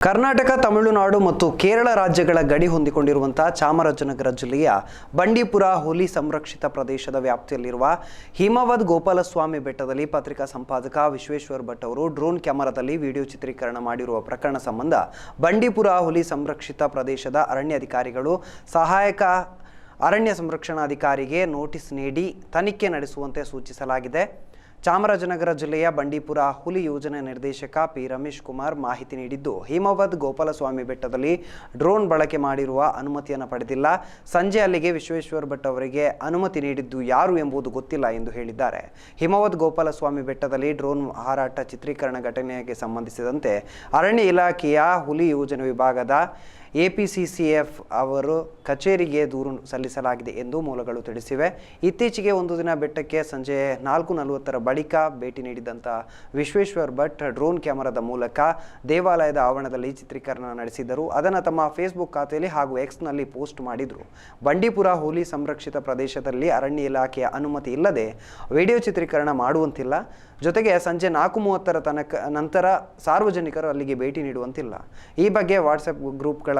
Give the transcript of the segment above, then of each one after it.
ಕರ್ನಾಟಕ, ತಮಿಳುನಾಡು ಮತ್ತು ಕೇರಳ ರಾಜ್ಯಗಳ ಗಡಿ ಹೊಂದಿಕೊಂಡಿರುವಂತಹ ಚಾಮರಾಜನಗರ ಜಿಲ್ಲೆಯ ಬಂಡೀಪುರ ಹುಲಿ ಸಂರಕ್ಷಿತ ಪ್ರದೇಶದ ವ್ಯಾಪ್ತಿಯಲ್ಲಿರುವ ಹಿಮವದ್ ಗೋಪಾಲಸ್ವಾಮಿ ಬೆಟ್ಟದಲ್ಲಿ ಪತ್ರಿಕಾ ಸಂಪಾದಕ ವಿಶ್ವೇಶ್ವರ ಭಟ್ ಅವರು ಡ್ರೋನ್ ಕ್ಯಾಮರಾದಲ್ಲಿ ವಿಡಿಯೋ ಚಿತ್ರೀಕರಣ ಮಾಡಿರುವ ಪ್ರಕರಣ ಸಂಬಂಧ ಬಂಡೀಪುರ ಹುಲಿ ಸಂರಕ್ಷಿತ ಪ್ರದೇಶದ ಅರಣ್ಯಾಧಿಕಾರಿಗಳು ಸಹಾಯಕ ಅರಣ್ಯ ಸಂರಕ್ಷಣಾಧಿಕಾರಿಗೆ ನೋಟಿಸ್ ನೀಡಿ ತನಿಖೆ ನಡೆಸುವಂತೆ ಸೂಚಿಸಲಾಗಿದೆ. ಚಾಮರಾಜನಗರ ಜಿಲ್ಲೆಯ ಬಂಡೀಪುರ ಹುಲಿ ಯೋಜನೆ ನಿರ್ದೇಶಕ ಪಿ ರಮೇಶ್ ಕುಮಾರ್ ಮಾಹಿತಿ ನೀಡಿದ್ದು, ಹಿಮವದ್ ಗೋಪಾಲಸ್ವಾಮಿ ಬೆಟ್ಟದಲ್ಲಿ ಡ್ರೋನ್ ಬಳಕೆ ಮಾಡಿರುವ ಅನುಮತಿಯನ್ನು ಪಡೆದಿಲ್ಲ. ಸಂಜೆ ಅಲ್ಲಿಗೆ ವಿಶ್ವೇಶ್ವರ ಭಟ್ ಅವರಿಗೆ ಅನುಮತಿ ನೀಡಿದ್ದು ಯಾರು ಎಂಬುದು ಗೊತ್ತಿಲ್ಲ ಎಂದು ಹೇಳಿದ್ದಾರೆ. ಹಿಮವದ್ ಗೋಪಾಲಸ್ವಾಮಿ ಬೆಟ್ಟದಲ್ಲಿ ಡ್ರೋನ್ ಹಾರಾಟ ಚಿತ್ರೀಕರಣ ಘಟನೆಗೆ ಸಂಬಂಧಿಸಿದಂತೆ ಅರಣ್ಯ ಇಲಾಖೆಯ ಹುಲಿ ಯೋಜನೆ ವಿಭಾಗದ ಎಪಿಸಿಸಿಎಫ್ ಅವರು ಕಚೇರಿಗೆ ದೂರು ಸಲ್ಲಿಸಲಾಗಿದೆ ಎಂದು ಮೂಲಗಳು ತಿಳಿಸಿವೆ. ಇತ್ತೀಚೆಗೆ ಒಂದು ದಿನ ಬೆಟ್ಟಕ್ಕೆ ಸಂಜೆ ನಾಲ್ಕು ನಲವತ್ತರ ಬಳಿಕ ಭೇಟಿ ನೀಡಿದಂಥ ವಿಶ್ವೇಶ್ವರ್ ಭಟ್ ಡ್ರೋನ್ ಕ್ಯಾಮೆರಾದ ಮೂಲಕ ದೇವಾಲಯದ ಆವರಣದಲ್ಲಿ ಚಿತ್ರೀಕರಣ ನಡೆಸಿದರು. ಅದನ್ನು ತಮ್ಮ ಫೇಸ್ಬುಕ್ ಖಾತೆಯಲ್ಲಿ ಹಾಗೂ ಎಕ್ಸ್ನಲ್ಲಿ ಪೋಸ್ಟ್ ಮಾಡಿದರು. ಬಂಡೀಪುರ ಹುಲಿ ಸಂರಕ್ಷಿತ ಪ್ರದೇಶದಲ್ಲಿ ಅರಣ್ಯ ಇಲಾಖೆಯ ಅನುಮತಿ ಇಲ್ಲದೆ ವಿಡಿಯೋ ಚಿತ್ರೀಕರಣ ಮಾಡುವಂತಿಲ್ಲ. ಜೊತೆಗೆ ಸಂಜೆ ನಾಲ್ಕು ಮೂವತ್ತರ ತನಕ ನಂತರ ಸಾರ್ವಜನಿಕರು ಅಲ್ಲಿಗೆ ಭೇಟಿ ನೀಡುವಂತಿಲ್ಲ. ಈ ಬಗ್ಗೆ ವಾಟ್ಸಪ್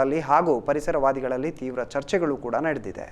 ಗ್ರೂಪ್ಗಳಲ್ಲಿ ಹಾಗೂ ಪರಿಸರವಾದಿಗಳಲ್ಲಿ ತೀವ್ರ ಚರ್ಚೆಗಳು ಕೂಡ ನಡೆದಿದೆ.